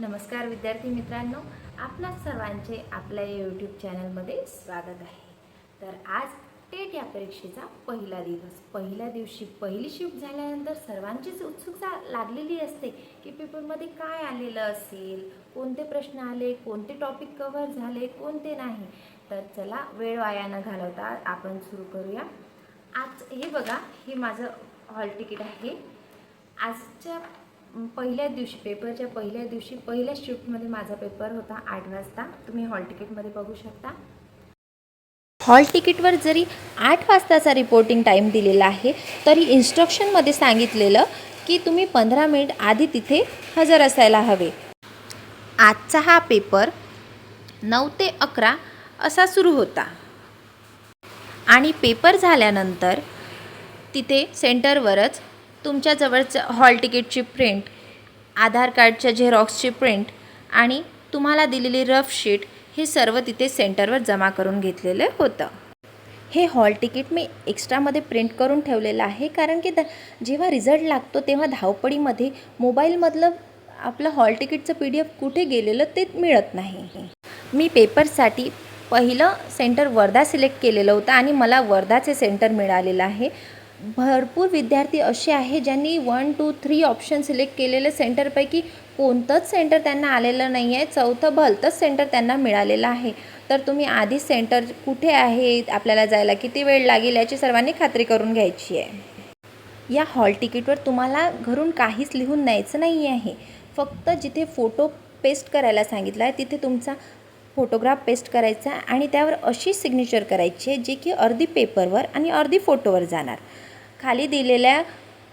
नमस्कार विद्यार्थी मित्रांनो आपणा सर्वांचे आपल्या यूट्यूब चॅनलमध्ये स्वागत आहे. तर आज टेट या परीक्षेचा पहिला दिवस. पहिल्या दिवशी पहिली शिफ्ट झाल्यानंतर सर्वांचीच उत्सुकता लागलेली असते की पेपरमध्ये काय आलेलं असेल कोणते प्रश्न आले कोणते टॉपिक कव्हर झाले कोणते नाही. तर चला वेळ वाया न घालवता आपण सुरू करूया. आज हे बघा हे माझं हॉल तिकीट आहे. आजच्या पहिल्या दिवशी पेपरच्या पहिल्या दिवशी पहिल्या शिफ्टमध्ये माझा पेपर होता आठ वाजता. तुम्ही हॉल तिकीटमध्ये बघू शकता. हॉल तिकीटवर जरी आठ वाजताचा रिपोर्टिंग टाईम दिलेला आहे तरी इन्स्ट्रक्शनमध्ये सांगितलेलं की तुम्ही पंधरा मिनिट आधी तिथे हजर असायला हवे. आजचा हा पेपर नऊ ते अकरा असा सुरू होता. आणि पेपर झाल्यानंतर तिथे सेंटरवरच तुमच्या जवळचं हॉल तिकीटची प्रिंट आधार कार्डच्या झेरॉक्सची प्रिंट आणि तुम्हाला दिलेली रफ शीट हे सर्व तिथे सेंटरवर जमा करून घेतलेलं होतं. हे हॉल तिकीट मी एक्स्ट्रामध्ये प्रिंट करून ठेवलेलं आहे कारण की द जेव्हा रिझल्ट लागतो तेव्हा धावपळीमध्ये मोबाईलमधलं आपलं हॉल तिकीटचं पी डी एफ कुठे गेलेलं ते मिळत नाही. मी पेपरसाठी पहिलं सेंटर वर्धा सिलेक्ट केलेलं होतं आणि मला वर्धाचे सेंटर मिळालेलं आहे. भरपूर विद्यार्थी असे आहे ज्यांनी one two three option select केलेले सेंटरपैकी कोणतंच सेंटर त्यांना आलेलं नाही आहे चौथं भलतंच सेंटर त्यांना मिळालेलं आहे. तर तुम्ही आधी सेंटर कुठे आहे आपल्याला जायला किती वेळ लागेल याची सर्वांनी खात्री करून घ्यायची आहे. या हॉल तिकीटवर तुम्हाला घरून काहीच लिहून न्यायचं नाही आहे. फक्त जिथे फोटो पेस्ट करायला सांगितला आहे तिथे तुमचा फोटोग्राफ पेस्ट करायचा आणि त्यावर अशी सिग्नेचर करायची आहे जी की अर्धी पेपरवर आणि अर्धी फोटोवर जाणार. खाली दिलेल्या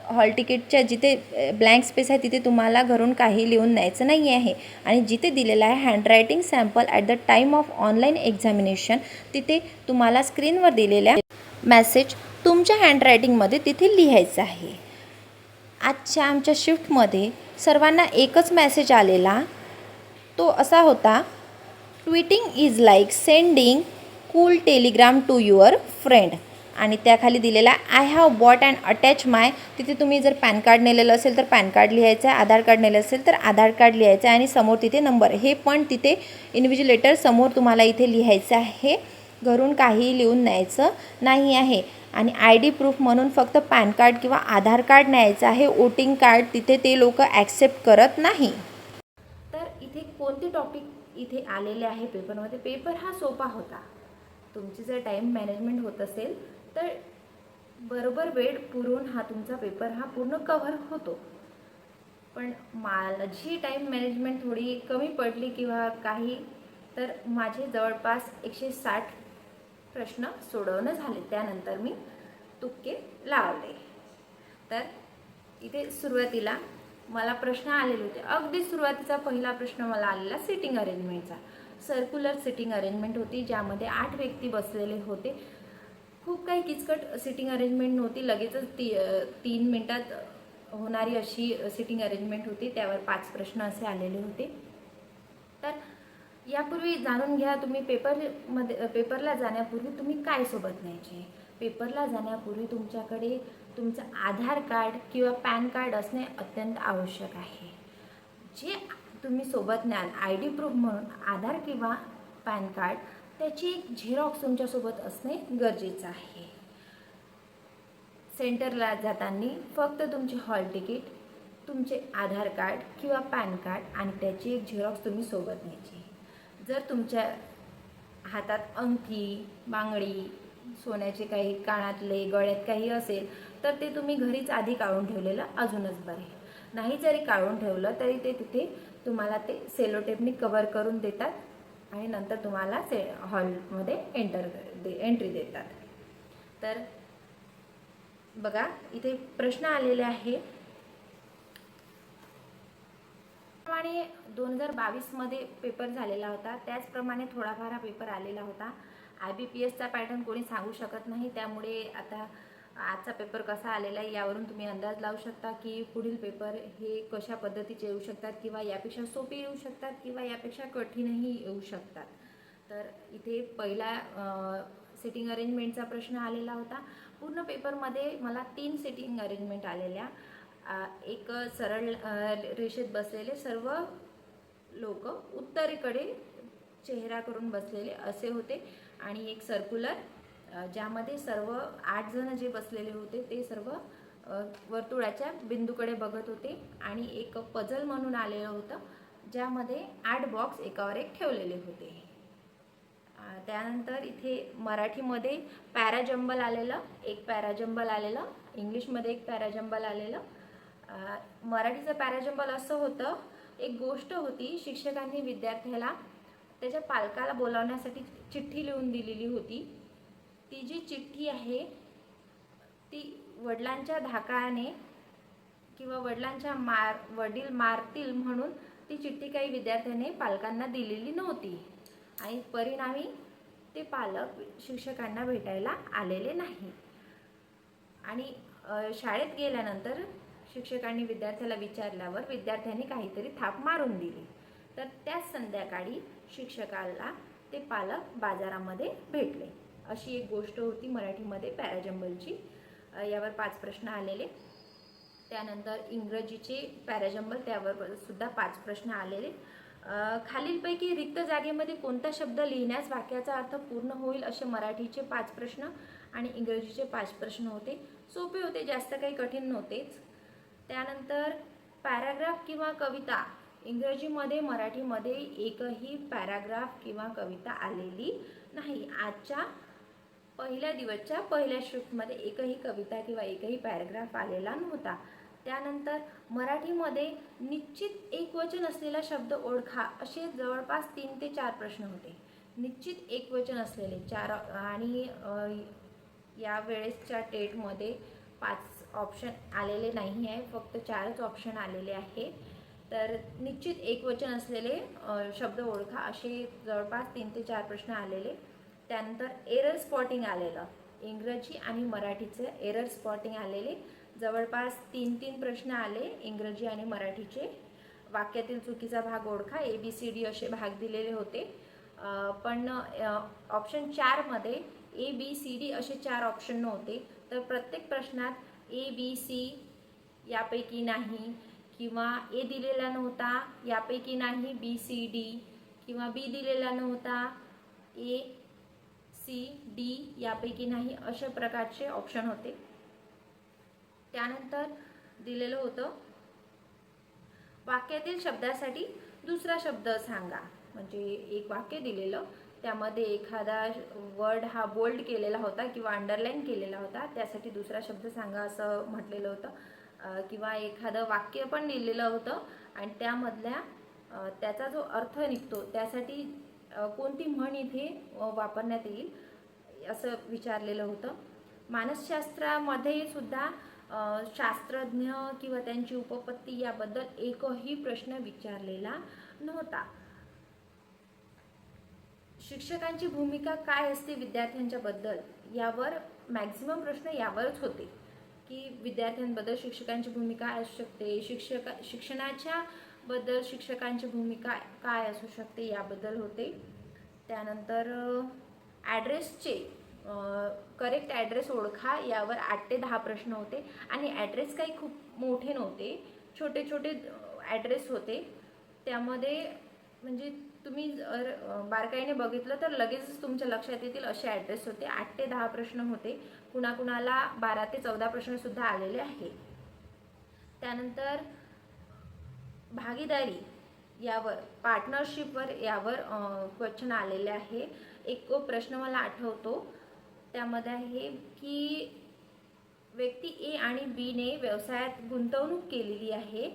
हॉल तिकीटच्या जिथे ब्लँक स्पेस आहे तिथे तुम्हाला घरून काही लिहून न्यायचं नाही आहे आणि जिथे दिलेलं आहे handwriting sample at the time of online examination तिथे तुम्हाला स्क्रीनवर दिलेल्या मॅसेज तुमच्या हँडरायटिंगमध्ये तिथे लिहायचं आहे. आजच्या आमच्या शिफ्टमध्ये सर्वांना एकच मॅसेज आलेला. तो असा होता tweeting is like sending cool telegram to your friend आणि त्याखाली दिलेला I have bought and attach my तिथे तुम्ही जर पॅन कार्ड नेलेलं असेल तर पॅन कार्ड लिहायचं आहे आधार कार्ड नेलं असेल तर आधार कार्ड लिहायचं आहे आणि समोर तिथे नंबर हे पण तिथे इन्व्हिजिलेटर समोर तुम्हाला इथे लिहायचं आहे. घरून काहीही लिहून न्यायचं नाही आहे. आणि आय डी प्रूफ म्हणून फक्त पॅन कार्ड किंवा आधार कार्ड न्यायचं आहे. वोटिंग कार्ड तिथे ते लोक ॲक्सेप्ट करत नाही. तर इथे कोणते टॉपिक इथे आलेले आहे पेपरमध्ये पेपर हा सोपा होता. तुमची जर टाईम मॅनेजमेंट होत असेल तर बरोबर वेळ पुरून हा तुमचा पेपर हा पूर्ण कव्हर होतो. पण माझी टाईम मॅनेजमेंट थोडी कमी पडली किंवा काही तर माझे जवळपास एकशे साठ प्रश्न सोडवणं झाले. त्यानंतर मी तुक्के लावले. तर इथे सुरुवातीला मला प्रश्न आलेले होते. अगदी सुरुवातीचा पहिला प्रश्न मला आलेला सिटिंग अरेंजमेंटचा सर्क्युलर सिटिंग अरेंजमेंट होती ज्यामध्ये आठ व्यक्ती बसलेले होते. खूप काही किचकट सिटिंग अरेंजमेंट नव्हती. लगेचच ती तीन मिनटात होणारी अशी सिटिंग अरेंजमेंट होती. त्यावर पाच प्रश्न असे आलेले होते. तर यापूर्वी जाणून घ्या तुम्ही पेपरमध्ये पेपरला जाण्यापूर्वी तुम्ही काय सोबत न्यायचे? पेपरला जाण्यापूर्वी तुमच्याकडे तुमचं आधार कार्ड किंवा पॅन कार्ड असणे अत्यंत आवश्यक आहे. जे तुम्ही सोबत न्याल आय डी प्रूफ म्हणून आधार किंवा पॅन कार्ड त्याची एक झेरॉक्स तुमच्यासोबत असणे गरजेचं आहे. सेंटरला जाताना फक्त तुमचे हॉल तिकीट तुमचे आधार कार्ड किंवा पॅन कार्ड आणि त्याची एक झेरॉक्स तुम्ही सोबत न्यायची जर तुमच्या हातात अंगठी बांगडी सोन्याचे काही कानातले गळ्यात काही असेल तर ते तुम्ही घरीच आधी काढून ठेवलेलं अजूनच बरे नाही जरी काढून ठेवलं तरी ते तिथे तुम्हाला ते सेलोटेपने कवर करून देतात. आणि नंतर तुम्हाला से हॉलमध्ये एंटर दे एंट्री देतात. तर बघा इथे प्रश्न आलेले आहे. प्रमाणे दोन हजार बावीसमध्ये पेपर झालेला होता. त्याचप्रमाणे थोडाफार हा पेपर आलेला होता. आय बी पी एसचा पॅटर्न कोणी सांगू शकत नाही. त्यामुळे आता आजचा पेपर कसा आलेला आहे यावरून तुम्ही अंदाज लावू शकता की पुढील पेपर हे कशा पद्धतीचे येऊ शकतात किंवा यापेक्षा सोपे येऊ शकतात किंवा यापेक्षा कठीणही येऊ शकतात. तर इथे पहिला सिटिंग अरेंजमेंटचा प्रश्न आलेला होता. पूर्ण पेपरमध्ये मला तीन सिटिंग अरेंजमेंट आलेल्या. एक सरळ रेषेत बसलेले सर्व लोक उत्तरेकडे चेहरा करून बसलेले असे होते. आणि एक सर्क्युलर ज्यामध्ये सर्व आठ जण जे बसलेले होते ते सर्व वर्तुळाच्या बिंदूकडे बघत होते आणि एक पझल म्हणून आलेलं होतं ज्यामध्ये आठ बॉक्स एकावर एक ठेवलेले होते. त्यानंतर इथे मराठीमध्ये पॅराजंबल आलेलं एक पॅराजंबल आलेलं इंग्लिशमध्ये एक पॅराजंबल आलेलं. मराठीचं पॅराजंबल असं होतं एक गोष्ट होती शिक्षकांनी विद्यार्थ्याला त्याच्या पालकाला बोलावण्यासाठी चिठ्ठी लिहून दिलेली होती. ती जी चिठ्ठी आहे ती वडिलांच्या धाकाने किंवा वडिलांच्या मार वडील मारतील म्हणून ती चिठ्ठी काही विद्यार्थ्याने पालकांना दिलेली नव्हती. आणि परिणामी ते पालक शिक्षकांना भेटायला आलेले नाही. आणि शाळेत गेल्यानंतर शिक्षकांनी विद्यार्थ्याला विचारल्यावर विद्यार्थ्यांनी काहीतरी थाप मारून दिली. तर त्याच संध्याकाळी शिक्षकाला ते पालक बाजारामध्ये भेटले. अशी एक गोष्ट होती मराठीमध्ये पॅराजंबलची. यावर पाच प्रश्न आलेले. त्यानंतर इंग्रजीचे पॅराजंबल त्यावर सुद्धा पाच प्रश्न आलेले. खालीलपैकी रिक्त जागेमध्ये कोणता शब्द लिहिण्यास वाक्याचा अर्थ पूर्ण होईल असे मराठीचे पाच प्रश्न आणि इंग्रजीचे पाच प्रश्न होते. सोपे होते जास्त काही कठीण नव्हतेच. त्यानंतर पॅराग्राफ किंवा कविता. इंग्रजीमध्ये मराठीमध्ये एकही पॅराग्राफ किंवा कविता आलेली नाही. आजच्या पहिल्या दिवसच्या पहिल्या शिफ्टमध्ये एकही कविता किंवा एकही पॅरेग्राफ आलेला नव्हता. त्यानंतर मराठीमध्ये निश्चित एकवचन असलेला शब्द ओळखा असे जवळपास तीन ते चार प्रश्न होते. निश्चित एकवचन असलेले चार आणि या वेळेसच्या टेटमध्ये पाच ऑप्शन आलेले नाही आहे फक्त चारच ऑप्शन आलेले आहे. तर निश्चित एकवचन असलेले शब्द ओळखा असे जवळपास तीन ते चार प्रश्न आलेले. त्यानंतर एरर स्पॉटिंग आलेलं. इंग्रजी आणि मराठीचे एरर स्पॉटिंग आलेले. जवळपास तीन तीन प्रश्न आले इंग्रजी आणि मराठीचे. वाक्यातील चुकीचा भाग ओळखा. ए बी सी डी असे भाग दिलेले होते. पण ऑप्शन चारमध्ये ए बी सी डी असे चार ऑप्शन नव्हते. तर प्रत्येक प्रश्नात ए बी सी यापैकी नाही किंवा ए दिलेला नव्हता यापैकी नाही बी सी डी किंवा बी दिलेला नव्हता ए सी डी यापैकी नाही अशा प्रकारचे ऑप्शन होते. त्यानंतर दिलेलं होतं वाक्यातील शब्दासाठी दुसरा शब्द सांगा. म्हणजे एक वाक्य दिलेलं त्यामध्ये एखादा वर्ड हा बोल्ड केलेला होता किंवा अंडरलाईन केलेला होता त्यासाठी दुसरा शब्द सांगा असं म्हटलेलं होतं. किंवा एखादं वाक्य पण दिलेलं होतं आणि त्यामधल्या त्याचा जो अर्थ निघतो त्यासाठी कोणती म्हण इथे वापरण्यात येईल असं विचारलेलं होतं. मानसशास्त्रामध्ये सुद्धा शास्त्रज्ञ किंवा त्यांची उपपत्ती याबद्दल एकही प्रश्न विचारलेला नव्हता. शिक्षकांची भूमिका काय असते विद्यार्थ्यांच्या बद्दल यावर मॅक्झिमम प्रश्न यावरच होते. की विद्यार्थ्यांबद्दल शिक्षकांची भूमिका असू शकते. शिक्षक शिक्षणाच्या बद्दल शिक्षकांची भूमिका काय असू शकते याबद्दल होते. त्यानंतर ॲड्रेसचे करेक्ट ॲड्रेस ओळखा यावर आठ ते दहा प्रश्न होते. आणि ॲड्रेस काही खूप मोठे नव्हते. छोटे छोटे ॲड्रेस होते. त्यामध्ये म्हणजे तुम्ही जर बारकाईने बघितलं तर लगेचच तुमच्या लक्षात येतील असे ॲड्रेस होते. आठ ते दहा प्रश्न होते. कुणाकुणाला बारा ते चौदा प्रश्नसुद्धा आलेले आहे त्यानंतर भागीदारी यावर पार्टनरशिपवर यावर क्वेश्चन आलेले आहे. एक प्रश्न मला आठवतो. त्यामध्ये आहे की व्यक्ती ए आणि बीने व्यवसायात गुंतवणूक केलेली आहे.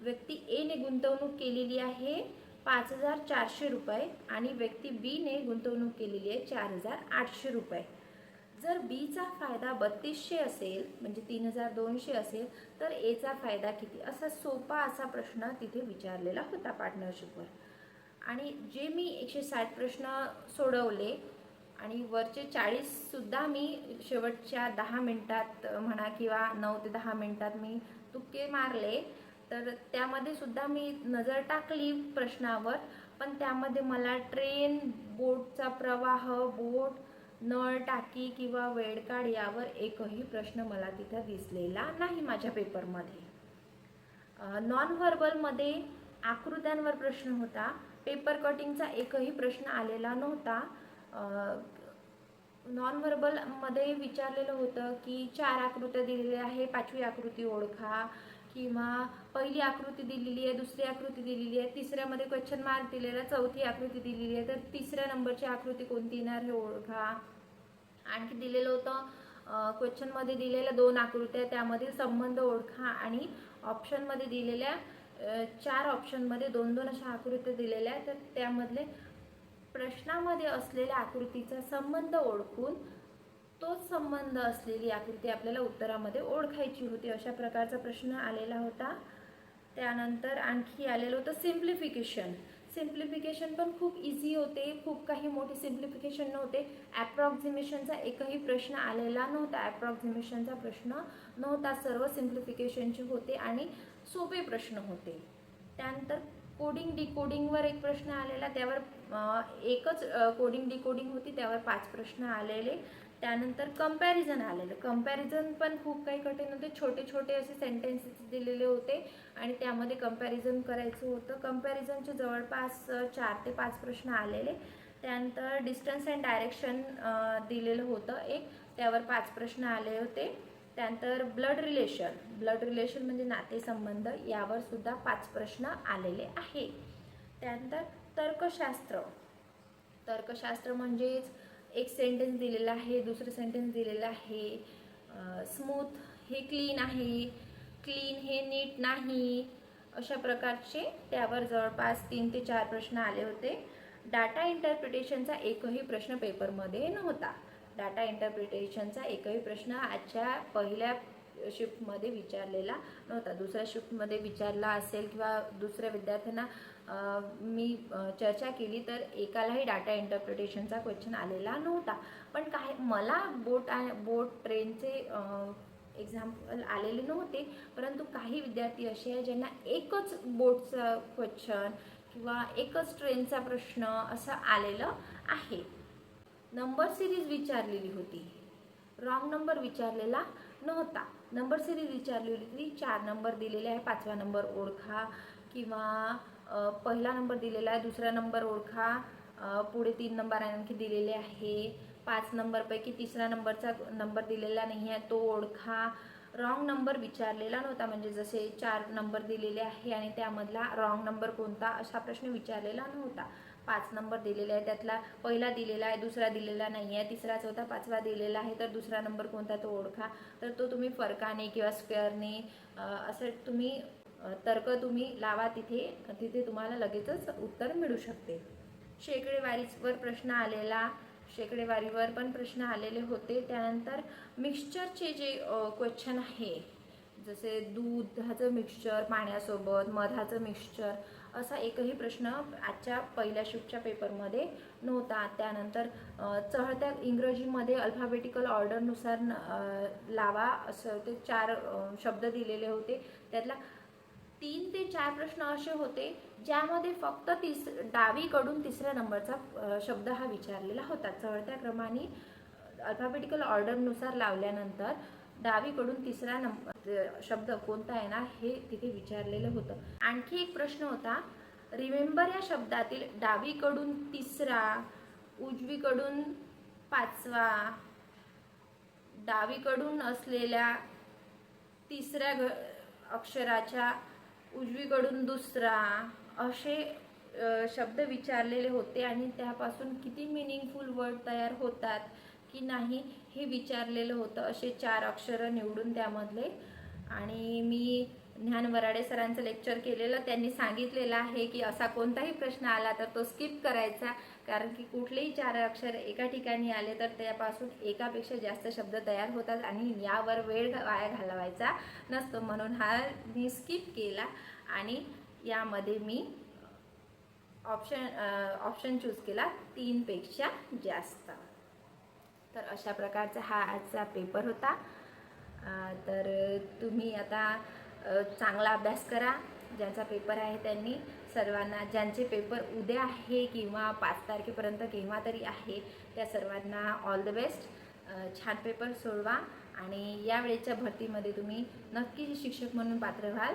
व्यक्ती एने गुंतवणूक केलेली आहे पाच हजार चारशे रुपये आणि व्यक्ती बीने गुंतवणूक केलेली आहे चार हजार आठशे रुपये. जर बीचा फायदा बत्तीसशे असेल म्हणजे तीन हजार दोनशे असेल तर एचा फायदा किती? असा सोपा असा प्रश्न तिथे विचारलेला होता पार्टनरशिपवर आणि जे मी एकशे साठ प्रश्न सोडवले आणि वरचे चाळीससुद्धा मी शेवटच्या दहा मिनटात म्हणा किंवा नऊ ते दहा मिनटात मी तुक्के मारले तर त्यामध्ये सुद्धा मी नजर टाकली प्रश्नावर पण त्यामध्ये मला ट्रेन बोटचा प्रवाह बोट नळ टाकी किंवा वेडकाड यावर एकही प्रश्न मला तिथं दिसलेला नाही माझ्या पेपरमध्ये. नॉन व्हर्बलमध्ये आकृत्यांवर प्रश्न होता. पेपर कटिंगचा एकही प्रश्न आलेला नव्हता. नॉन व्हर्बलमध्ये विचारलेलं होतं की चार आकृत्या दिलेल्या आहे पाचवी आकृती ओळखा. किंवा पहिली आकृती दिलेली आहे दुसरी आकृती दिलेली आहे तिसऱ्यामध्ये क्वेश्चन मार्क दिलेला चौथी आकृती दिलेली आहे. तर तिसऱ्या नंबरची आकृती कोणती येणार हे ओळखा. आणखी दिलेलं होतं क्वेश्चनमध्ये दिलेल्या दोन आकृत्या त्यामधील संबंध ओळखा आणि ऑप्शनमध्ये दिलेल्या चार ऑप्शनमध्ये दोन दोन अशा आकृत्या दिलेल्या आहेत. तर त्यामधले प्रश्नामध्ये असलेल्या आकृतीचा संबंध ओळखून तोच संबंध असलेली आकृती आपल्याला उत्तरामध्ये ओळखायची होती. अशा प्रकारचा प्रश्न आलेला होता. त्यानंतर आणखी आलेलं होतं सिम्प्लिफिकेशन सिम्प्लिफिकेशन पण खूप इझी होते. खूप काही मोठे सिम्प्लिफिकेशन नव्हते. ॲप्रॉक्झिमेशनचा एकही प्रश्न आलेला नव्हता. ॲप्रॉक्झिमेशनचा प्रश्न नव्हता. सर्व सिम्प्लिफिकेशनचे होते आणि सोपे प्रश्न होते. त्यानंतर कोडिंग डिकोडिंगवर एक प्रश्न आलेला. त्यावर एकच कोडिंग डिकोडिंग होती. त्यावर पाच प्रश्न आलेले. त्यानंतर कंपॅरिझन आलेलं. कंपॅरिझन पण खूप काही कठीण होते. छोटे छोटे असे सेंटेन्सेस दिलेले होते. आणि त्यामध्ये कंपॅरिझन करायचं होतं. कम्पॅरिझनचे जवळपास चार ते पाच प्रश्न आलेले. त्यानंतर डिस्टन्स अँड डायरेक्शन दिलेलं होतं एक. त्यावर पाच प्रश्न आले होते. त्यानंतर ब्लड रिलेशन ब्लड रिलेशन म्हणजे नातेसंबंध. यावर सुद्धा पाच प्रश्न आलेले आहे. त्यानंतर तर्कशास्त्र. तर्कशास्त्र म्हणजेच एक सेंटेन्स दिलेला आहे दुसरं सेंटेन्स दिलेलं आहे. स्मूथ हे क्लीन आहे. क्लीन हे नीट नाही. अशा प्रकारचे त्यावर जवळपास तीन ते चार प्रश्न आले होते. डाटा इंटरप्रिटेशनचा एकही प्रश्न पेपरमध्ये नव्हता. डाटा इंटरप्रिटेशनचा एकही प्रश्न आजच्या पहिल्या शिफ्टमध्ये विचारलेला नव्हता. दुसऱ्या शिफ्टमध्ये विचारला असेल किंवा दुसऱ्या विद्यार्थ्यांना मी चर्चा केली तर एकालाही डाटा इंटरप्रिटेशनचा क्वेश्चन आलेला नव्हता. पण काय मला बोट आ- बोट ट्रेनचे एक्झाम्पल आलेले नव्हते. परंतु काही विद्यार्थी असे आहे ज्यांना एकच बोटचा क्वेश्चन किंवा एकच ट्रेनचा प्रश्न असं आलेलं आहे. नंबर सिरीज विचारलेली होती. रॉंग नंबर विचारलेला नव्हता. नंबर सिरीज विचारलेली होती. चार नंबर दिलेले आहे. पाचवा नंबर ओळखा किंवा पहिला नंबर दिलेला आहे. दुसरा नंबर ओळखा. पुढे तीन नंबर आणखी दिलेले आहे. पाच नंबरपैकी तिसरा नंबरचा नंबर दिलेला नाही आहे. तो ओळखा. रॉंग नंबर विचारलेला नव्हता. म्हणजे जसे चार नंबर दिलेले आहे आणि त्यामधला रॉंग नंबर कोणता असा प्रश्न विचारलेला नव्हता. पाच नंबर दिलेले आहे. त्यातला पहिला दिलेला आहे. दुसरा दिलेला नाही आहे. तिसरा चौथा पाचवा दिलेला आहे. तर दुसरा नंबर कोणता तो ओळखा. तर तो तुम्ही फरकाने किंवा स्क्वेअरने असं तुम्ही तर्क तुम्ही लावा तिथे तिथे तुम्हाला लगेचच उत्तर मिळू शकते. शेकडेवारीवर प्रश्न आलेला शेकडेवारीवर पण प्रश्न आलेले होते. त्यानंतर मिक्सचरचे जे क्वेश्चन आहे जसे दुधाचं मिक्सचर पाण्यासोबत मधाचं मिक्सचर असा एकही प्रश्न आजच्या पहिल्या शिफ्टच्या पेपरमध्ये नव्हता. त्यानंतर चढत्या इंग्रजीमध्ये अल्फाबेटिकल ऑर्डरनुसार लावा असं ते चार शब्द दिलेले होते. त्यातला तीन ते चार प्रश्न असे होते ज्यामध्ये फक्त तिस डावीकडून तिसऱ्या नंबरचा शब्द हा विचारलेला होता. चढत्या क्रमाने अल्फाबेटिकल ऑर्डरनुसार लावल्यानंतर डावीकडून तिसरा नंबर शब्द कोणता येणार हे तिथे विचारलेलं होतं. आणखी एक प्रश्न होता रिमेंबर या शब्दातील डावीकडून तिसरा उजवीकडून पाचवा डावीकडून असलेल्या तिसऱ्या घ अक्षराच्या उजवीकडून दुसरा असे शब्द विचारलेले होते आणि त्यापासून किती मिनिंगफुल वर्ड तयार होतात की नाही हे विचारलेलं होतं. असे चार अक्षरं निवडून त्यामधले. आणि मी ज्ञान वराडे सरांचं लेक्चर केलेलं त्यांनी सांगितलेलं आहे की असा कोणताही प्रश्न आला तर तो स्किप करायचा. कारण की कुठलेही चार अक्षर एका ठिकाणी आले तर त्यापासून एकापेक्षा जास्त शब्द तयार होतात आणि यावर वेळ वाया घालवायचा नसतो. म्हणून हा मी स्किप केला आणि यामध्ये मी ऑप्शन ऑप्शन चूज केला तीनपेक्षा जास्त. तर अशा प्रकारचा हा आजचा पेपर होता. तर तुम्ही आता चांगला अभ्यास करा. ज्यांचा पेपर आहे त्यांनी सर्वांना ज्यांचे पेपर उद्या आहे किंवा पाच तारखेपर्यंत केव्हा तरी आहे त्या सर्वांना ऑल द बेस्ट छान पेपर सोडवा आणि यावेळेच्या भरतीमध्ये तुम्ही नक्की शिक्षक म्हणून पात्र व्हाल.